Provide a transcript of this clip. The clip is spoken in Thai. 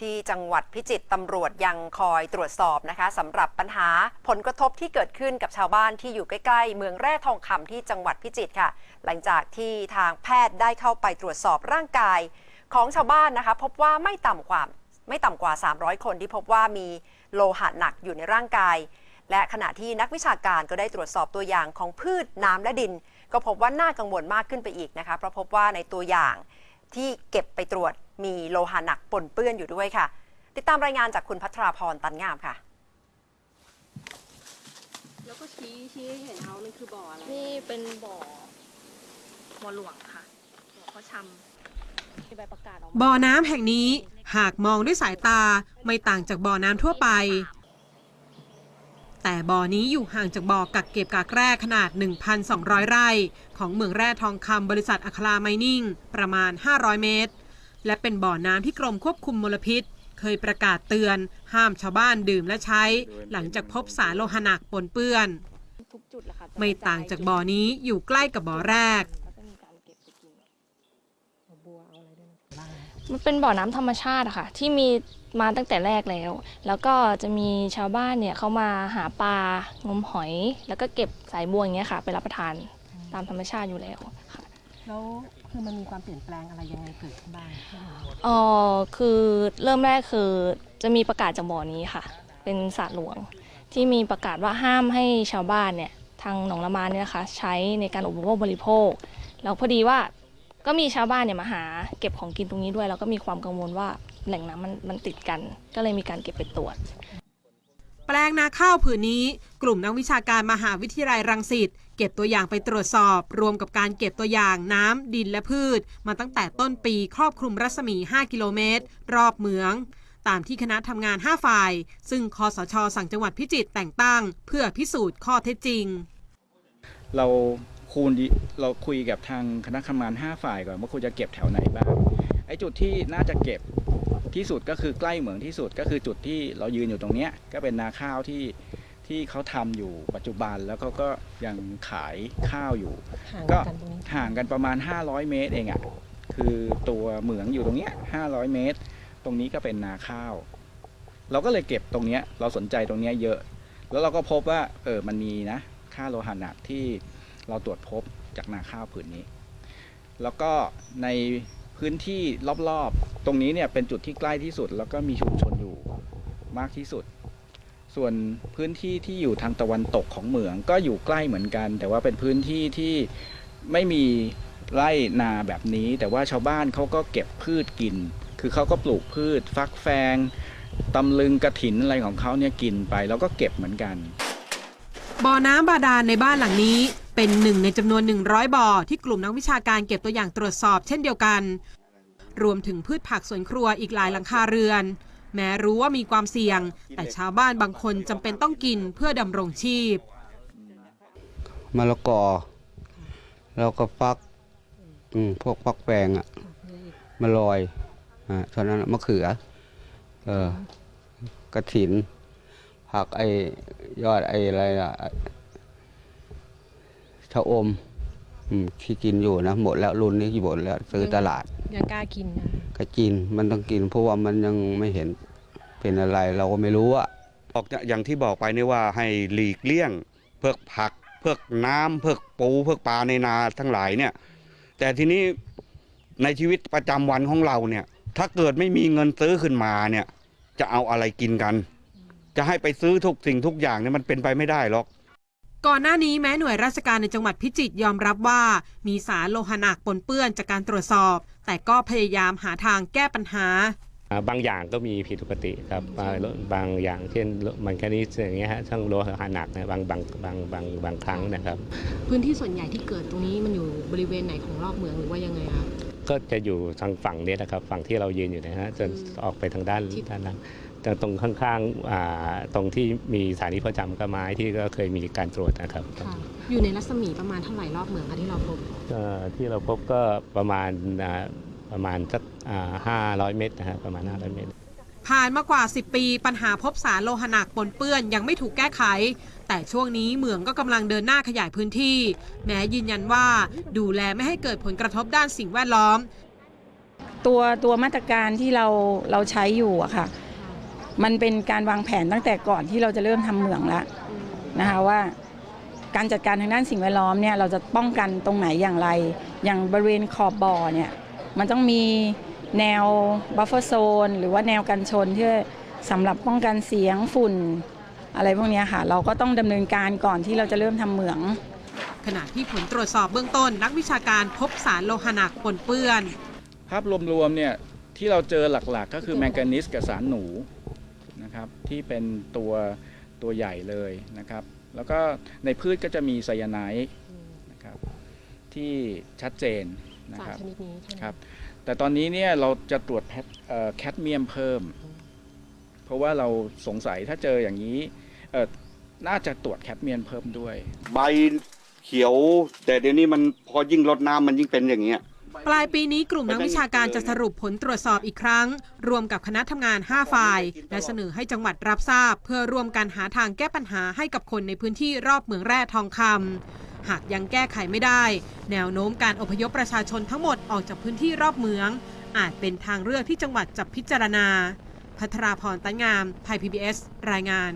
ที่จังหวัดพิจิตรตำรวจยังคอยตรวจสอบนะคะสำหรับปัญหาผลกระทบที่เกิดขึ้นกับชาวบ้านที่อยู่ใกล้ๆ เมืองแร่ทองคำที่จังหวัดพิจิตรค่ะ หลังจากที่ทางแพทย์ได้เข้าไปตรวจสอบร่างกายของชาวบ้านนะคะ พบว่าไม่ต่ำกว่าไม่ต่ำกว่า 300 คนที่พบว่ามีโลหะหนักอยู่ในร่างกาย และขณะที่นักวิชาการก็ได้ตรวจสอบตัวอย่างของพืชน้ำและดิน ก็พบว่าน่ากังวลมากขึ้นไปอีกนะคะเพราะพบว่าในตัวอย่างที่เก็บไปตรวจ มีโลหะหนักปนเปื้อนอยู่ด้วยค่ะ ติดตามรายงานจากคุณพัทราพรตันงามค่ะ แล้วก็ชี้ชี้ให้เห็นเขามันคือบ่ออะไร นี่เป็นบ่อบ่อหลวงค่ะบ่อเขาชำมีใบประกาศออกมาบ่อน้ำแห่งนี้หากมองด้วยสายตาไม่ต่างจากบ่อน้ำทั่วไป แต่บ่อนี้อยู่ห่างจากบ่อกักเก็บกากแร่ขนาด 1,200 ไร่ ของเหมืองแร่ทองคำบริษัทอัคราไมนิ่ง ประมาณ 500 เมตร และเป็นบ่อน้ำที่กรมควบคุมมลพิษ เคยประกาศเตือน ห้ามชาวบ้านดื่มและใช้ หลังจากพบสารโลหะหนักปนเปื้อนทุกจุดแหละค่ะไม่ต่างจากบ่อนี้อยู่ใกล้กับบ่อแรก มันเป็นบ่อน้ำธรรมชาติอะค่ะ ที่มีมาตั้งแต่แรกแล้ว แล้วก็จะมีชาวบ้านเนี่ยเขามาหาปลางมหอย แล้วก็เก็บสายบัวอย่างเงี้ยค่ะ ไปรับประทานตามธรรมชาติอยู่แล้ว แล้วคือมันมีความเปลี่ยนแปลงอะไรยังไงเกิดขึ้นบ้างอ๋อคือเริ่มแรกคือจะมีประกาศจากบ่อนี้ค่ะ เป็นสระหลวง ที่มีประกาศว่าห้ามให้ชาวบ้านเนี่ยทางหนองละมานเนี่ยนะคะ ใช้ในการอุปโภคบริโภค แล้วพอดีว่าก็มีชาวบ้านเนี่ยมาหาเก็บของกินตรงนี้ด้วย แล้วก็มีความกังวลว่าแหล่งน้ำมันมันติดกัน ก็เลยมีการเก็บไปตรวจ แปลงนาข้าวผืนนี้ กลุ่มนักวิชาการมหาวิทยาลัยรังสิตเก็บตัวอย่างไปตรวจสอบ รวมกับการเก็บตัวอย่างน้ำ ดินและพืช มาตั้งแต่ต้นปีครอบคลุมรัศมี 5 กิโลเมตร รอบเมือง ตามที่คณะทำงาน 5 ฝ่าย ซึ่งคอสช สั่งจังหวัดพิจิตรแต่งตั้ง เพื่อพิสูจน์ข้อเท็จจริง เราคูณเราคุยกับทางคณะทำงาน 5 ฝ่ายก่อนว่าควรจะเก็บแถวไหนบ้างไอ้จุดที่น่าจะเก็บ ที่สุดก็คือใกล้เหมืองที่สุดก็คือจุดที่เรายืนอยู่ตรงเนี้ยก็เป็นนาข้าวที่ที่เขาทำอยู่ปัจจุบันแล้วเขาก็ยังขายข้าวอยู่ห่างก็กันตรงนี้ห่างกันประมาณ 500 เมตรเองอะ่ะคือตัวเหมืองอยู่ตรงเนี้ย500 เมตร ตรงนี้ก็เป็นนาข้าว เราก็เลยเก็บตรงเนี้ยเราสนใจตรงเนี้ยเยอะ แล้วเราก็พบว่าเออมันมีนะค่าโลหะหนักที่เราตรวจพบจากนาข้าวผืนนี้ แล้วก็ใน พื้นที่รอบๆ ตรงนี้เนี่ยเป็นจุดที่ใกล้ที่สุด แล้วก็มีชุมชนอยู่มากที่สุด ส่วนพื้นที่ที่อยู่ทางตะวันตกของเหมืองก็อยู่ใกล้เหมือนกัน แต่ว่าเป็นพื้นที่ที่ไม่มีไร่นาแบบนี้ แต่ว่าชาวบ้านเขาก็เก็บพืชกิน คือเขาก็ปลูกพืช ฟักแฟงตำลึงกระถินอะไรของเขาเนี่ยกินไป แล้วก็เก็บเหมือนกัน บ่อน้ำบาดาลในบ้านหลังนี้ เป็นหนึ่งในจำนวน 100 บ่อที่กลุ่มนักวิชาการเก็บตัวอย่างตรวจสอบเช่นเดียวกัน รวมถึงพืชผักสวนครัวอีกหลายหลังคาเรือน แม้รู้ว่ามีความเสี่ยง แต่ชาวบ้านบางคนจำเป็นต้องกินเพื่อดำรงชีพมะละกอแล้วก็ฟักพวกฟักแฟงอะมะลอยอ่าท่านั้นมะเขือเออกระถินผักไอยอดไออะไรอะ ชะอมอืมที่กินอยู่นะหมดแล้วรุ่นนี้หมดแล้วซื้อตลาดยังกล้ากินนะก็กินมันต้องกิน เพราะว่ามันยังไม่เห็นเป็นอะไรเราก็ไม่รู้อะบอกอย่างที่บอกไปนี่ว่าให้หลีกเลี่ยงเพือกผัก เพือกน้ำเพือกปูเพือกปลาในนาทั้งหลายเนี่ย แต่ทีนี้ในชีวิตประจำวันของเราเนี่ย ถ้าเกิดไม่มีเงินซื้อขึ้นมาเนี่ย จะเอาอะไรกินกัน จะให้ไปซื้อทุกสิ่งทุกอย่างเนี่ยมันเป็นไปไม่ได้หรอก ก่อนหน้านี้แม้หน่วยราชการในจังหวัดพิจิตรยอมรับว่า มีสารโลหะหนักปนเปื้อนจากการตรวจสอบ แต่ก็พยายามหาทางแก้ปัญหาอ่าบางอย่างก็มีผิดปกติครับอ่าบางอย่างเช่นมันแค่นี้อย่างเงี้ยฮะช่างโลหะหนักนะบางบางบางบางบางครั้งนะครับ พื้นที่ส่วนใหญ่ที่เกิดตรงนี้มันอยู่บริเวณไหนของรอบเมืองหรือว่ายังไงคะก็จะอยู่ทางฝั่งเนี้นะครับ ฝั่งที่เรายืนอยู่นะฮะจนออกไปทางด้านที่ด้านนั้นแต่ตรงข้างๆอ่าตรงที่มีสถานีประจำกระไม้ที่ก็เคยมีการตรวจนะครับค่ะอยู่ในรัศมีประมาณเท่าไหร่รอบเมืองคะที่เราพบก็ที่เราพบก็ประมาณอ่าประมาณสักห้าร้อยเมตรนะฮะประมาณ500เมตร ผ่านมากว่า 10 ปีปัญหาพบสารโลหะหนักปนเปื้อนยังไม่ถูกแก้ไข แต่ช่วงนี้เหมืองก็กำลังเดินหน้าขยายพื้นที่ แม้ยืนยันว่าดูแลไม่ให้เกิดผลกระทบด้านสิ่งแวดล้อม ตัวตัวมาตรการที่เราเราใช้อยู่อะค่ะ มันเป็นการวางแผนตั้งแต่ก่อนที่เราจะเริ่มทำเหมืองแล้วนะคะว่าการจัดการทางด้านสิ่งแวดล้อมเนี่ยเราจะป้องกันตรงไหนอย่างไร อย่างบริเวณขอบบ่อเนี่ยมันต้องมีแนวบัฟเฟอร์โซนหรือว่าแนวกันชนที่สำหรับป้องกันเสียงฝุ่นอะไรพวกนี้ค่ะ เราก็ต้องดำเนินการก่อนที่เราจะเริ่มทำเหมือง ขณะที่ผลตรวจสอบเบื้องต้น นักวิชาการพบสารโลหะหนักปนเปื้อน ภาพรวมๆเนี่ยที่เราเจอหลักๆ ก็คือแมงกานีสกับสารหนู นะครับที่เป็นตัวตัวใหญ่เลยนะครับ แล้วก็ในพืชก็จะมีไซยาไนด์นะครับที่ชัดเจนนะสารครับชนิดนี้ใช่ไหมครับแต่ตอนนี้เนี่ยเราจะตรวจแพทเอ่อแคดเมียมเพิ่ม เพราะว่าเราสงสัยถ้าเจออย่างนี้เอ่อน่าจะตรวจแคดเมียมเพิ่มด้วย ใบเขียวแต่เดี๋ยวนี้มันพอยิ่งลดน้ำมันยิ่งเป็นอย่างเงี้ย ปลายปีนี้กลุ่มนักวิชาการจะสรุปผลตรวจสอบอีกครั้ง รวมกับคณะทำงาน 5 ฝ่าย และเสนอให้จังหวัดรับทราบ เพื่อร่วมกันหาทางแก้ปัญหาให้กับคนในพื้นที่รอบเหมืองแร่ทองคำหากยังแก้ไขไม่ได้ แนวโน้มการอพยพประชาชนทั้งหมดออกจากพื้นที่รอบเหมือง อาจเป็นทางเลือกที่จังหวัดจะพิจารณา พัทราพรตันงาม ไทย PBS รายงาน